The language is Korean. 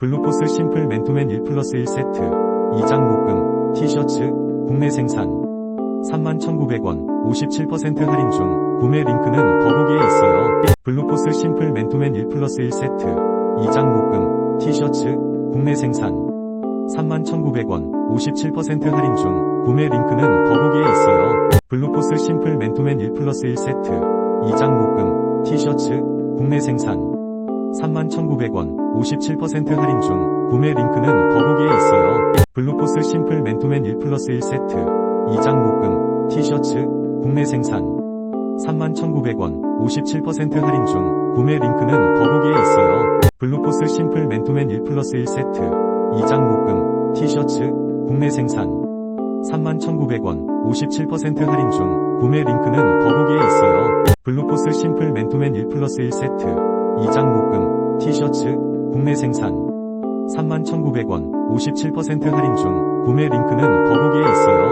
블루포스 심플 맨투맨 1 플러스 1 세트 2장 묶음 티셔츠 국내 생산 31,900원 57% 할인 중 구매 링크는 더보기에 있어요. 블루포스 심플 맨투맨 1 플러스 1 세트 2장 묶음 티셔츠 국내 생산 31,900원 57% 할인 중 구매 링크는 더보기에 있어요. 블루포스 심플 맨투맨 1 플러스 1 세트 2장 묶음 티셔츠 국내 생산 31,900원 57% 할인 중 구매 링크는 더보기에 있어요. 블루포스 심플 맨투맨 1 플러스 1 세트 2장 묶음 티셔츠 국내 생산 31,900원 57% 할인 중 구매 링크는 더보기에 있어요. 블루포스 심플 맨투맨 1 플러스 1 세트 2장 묶음 티셔츠 국내 생산 31,900원 57% 할인 중 구매 링크는 더보기에 있어요. 블루포스 심플 맨투맨 1 플러스 1 세트 2장 묶음 티셔츠 국내 생산 31,900원 57% 할인 중 구매 링크는 더보기에 있어요.